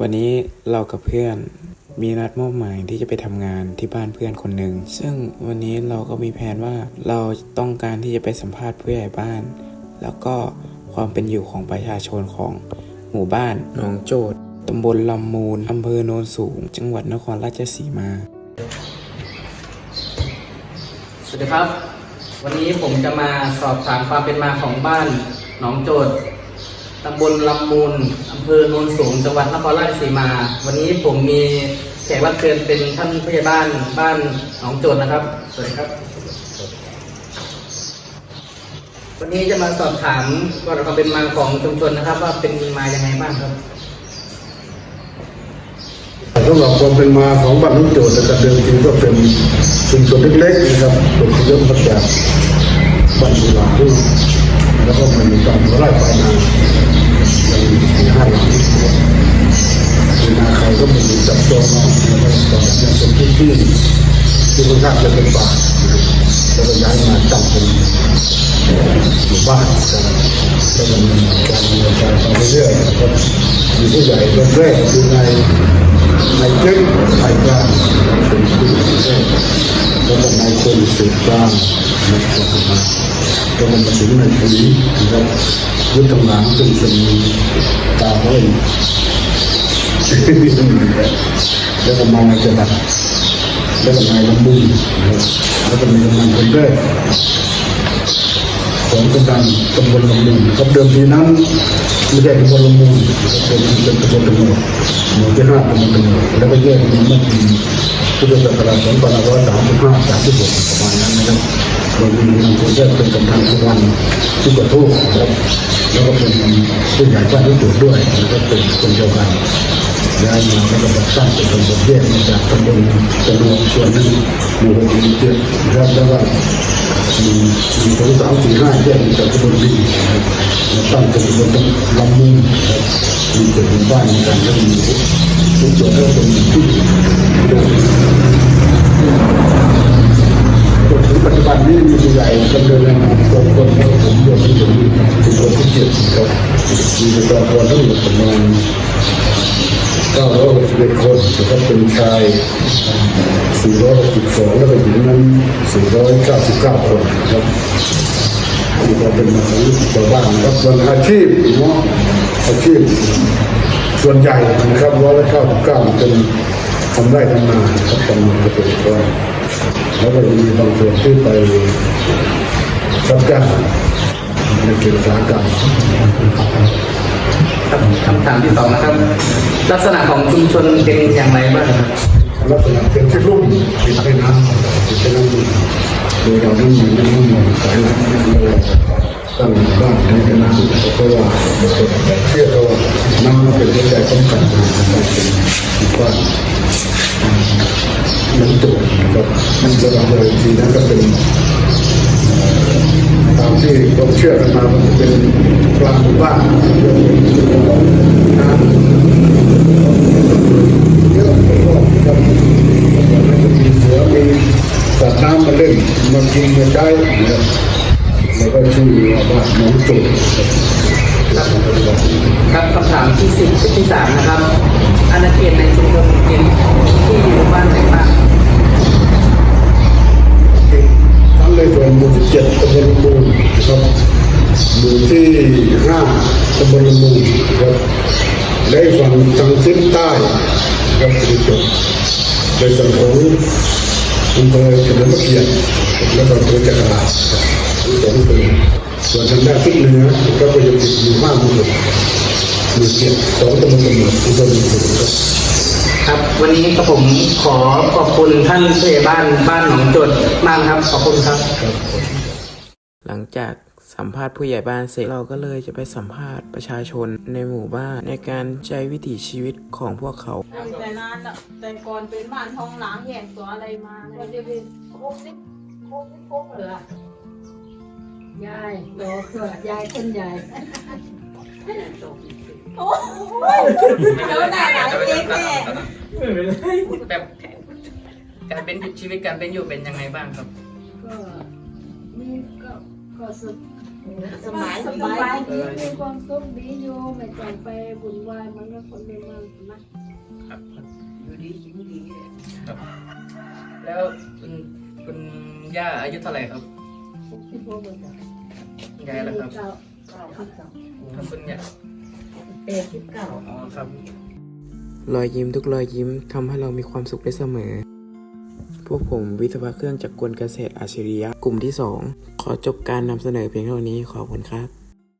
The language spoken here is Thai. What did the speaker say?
วันนี้เรากับเพื่อนมีนัดมอบหมายที่จะไปทำงานที่บ้านเพื่อนคนหนึ่ง ซึ่งวันนี้เราก็มีแผนว่าเราต้องการที่จะไปสัมภาษณ์ผู้ใหญ่บ้าน แล้วก็ความเป็นอยู่ของประชาชนของหมู่บ้านหนองโจดตำบลลำมูลอำเภอโนนสูง จังหวัดนครราชสีมา สวัสดีครับ วันนี้ผมจะมาสอบถามความเป็นมาของบ้านหนองโจดตำบลลำมูลำเภอโนนสูงจังหวัดนครราชสีมา วันนี้ผมมีแขกรับเชิญเป็นท่านผู้ใหญ่บ้านบ้านหนองโจดนะครับสวัสดีครับ วันนี้จะมาสอบถามว่าความเป็นมาของชุมชนนะครับ ว่าเป็นมาอยังไงบ้างครับสำหรับความเป็นมาของบ้านลุงโจทย์นะครับเดิมทีก็เป็นชุมชนเล็กๆนะครับเป็นที่ยกมาจากบ้านบุราที่แล้วก็มันมีการไร่ปลานา อย่างสี่ห้าหลังมีนาใครก็มีจับจองมาแล้วก็ตอนนี้เป็นพื้นที่ที่ค่อนข้างจะเป็นป่านะครับแล้วก็ย้ายมาตั้งเป็นหมู่บ้านนะครับแล้วก็มีการ นินการไปเรื่อยนะครับมีผู้ใหญ่เริ่มแรกคือในในเจ๊กไทยกลางเป็นผู้ใหญิงแรกแล้วก็ในคนสืบกลางนะครับมาแล้วก็มาถึงในผลีนะครับยุทธงานซึ่งเป็นตาเฮ้ยแล้วก็มาจะดัดแล้วก็นายลำบุญแล้วก็มีกำนันคนแรก ของกำนันตำบลลำมูลครับเดิมทีนั้นไม่ใช่ตำบลลำมูลเป็นเป็นตำบลตำบลหมู่ที่ห้าตำบลตำบลแล้วก็แยกเป็นเมื่อปีพุทธศักราช2535 36ประมาณนั้นนะครับโดยมีนางคนแรกเป็นกำนันทุกวันทุกกระทู้ครับแล้วก็เป็นผู้ใหญ่บ้านที่ตรวจด้วยแล้วก็เป็นคนเดียวกันย้ายมาแล้วก็มาตั้งเป็นตำบลแยกมาจากตำบลจำนวนส่วนหนึ่ง มู่หกหมู่เจ็ดนะครับแล้วก็มีมีสองสามสี่ห้าแยกจากตำบลดินนะครับมาตั้งเป็นตำบลลำมูลนะครับมีเจ็ดหมู่บ้านในการแล้วมีทุกจุดแล้วเป็นที่โดยจนถึงปัจจุบันนี้มีผู้ใหญ่ดำเนินงานสองคนแล้วผมรวมที่ผมเป็นคนที่เจ็ดครับมีประชากรทั้งหมดประมาณ เก้าร้อยหกสิบเอ็ดคนนะครับเป็นชาย 462 แล้วก็หญิงนั้น 499 คนนะครับนี่ก็เป็นมาของชาวบ้านนะครับส่วนอาชีพเนาะอาชีพส่วนใหญ่นะครับร้อยละ99เป็นทำไร่ทำนาครับทำเกษตรกรแล้วก็มีบางส่วนที่ไปรับจ้างในเขตอุตสาหกรรมามที่สองนะครับ ลักษณะของชุมชนเป็นอย่างไรบ้างครับลักษณะเป็นที่ลุ่มติดไปน้ำติดไปน้ำโดยเราไม่มีน้ำสายหลักเราตั้งบ้านในน้ำเพราะว่าเชื่อว่าน้ำมันเป็นหัวใจสำคัญของกเป็นบ้านมันจบนะครับมันจะเราเลยทีนั้นก็เป็น ตามที่เราเชื่อกันมาเป็นกลางหมู่บ้านน้ำเยอะก็ครับมันจะมีเสือมีสัตว์น้ำมาเล่นมากินมาใช้นะครับแล้วก็ชื่อว่าบ้านหนองจุกครับครับคำถามที่สิบที่สามนะครับอาณาเขตในชุมชนเป็นที่อยู่บ้านไหนบ้าง ครับและฝั่งทางทิศใต้ครับที่จบในส่วนของอำเภอเฉลิมพระเกียรติและก็อำเภอจักราชทั้งสองอำเภอส่วนทางด้านทิศเหนือก็จะเป็นหมู่ห้าหมู่หกหมู่เจ็ดสองตำบลตำบลอำเภอหมู่สูงครับครับ วันนี้กระผมขอขอบคุณท่านผู้ใหญ่บ้านบ้านหนองจดมากครับขอบคุณครับ หลังจาก สัมภาษณ์ผู้ใหญ่บ้านเสร็จเราก็เลยจะไปสัมภาษณ์ประชาชนในหมู่บ้านในการใช้วิถีชีวิตของพวกเขาแต่นานละแต่ก่อนเป็นบ้านท้องหล้างแยกตัวอะไรมาก็จะเป็นโคกสิบโคกสิบโคกเหลือยายโตเกิดยายคนใหญ่โอ้ยแล้วหน้าไหนเจ๊แก่แบบการเป็นชีวิตการเป็นอยู่เป็นยังไงบ้างครับ ก็สุดสบายสบายดีมีความสุขดีอยู่ไม่ต้องไปวุ่นวายมันก็คนเดิมมันนะอยู่ดีกินดีครับ แล้วคุณคุณย่าอายุเท่าไหร่ครับที่พวกมันจะยายล้วครับเก้าเก้าสิบเก้าครับคุณย่าแปดสิบเก้าอ๋อครับรอยยิ้มทุกรอยยิ้มทำให้เรามีความสุขได้เสมอ วกผมวิศวะเครื่องจักรกลเกษตรอาชีริยะกลุ่มที่ 2 ขอจบการนำเสนอเพียงเท่านี้ขอบคุณครับ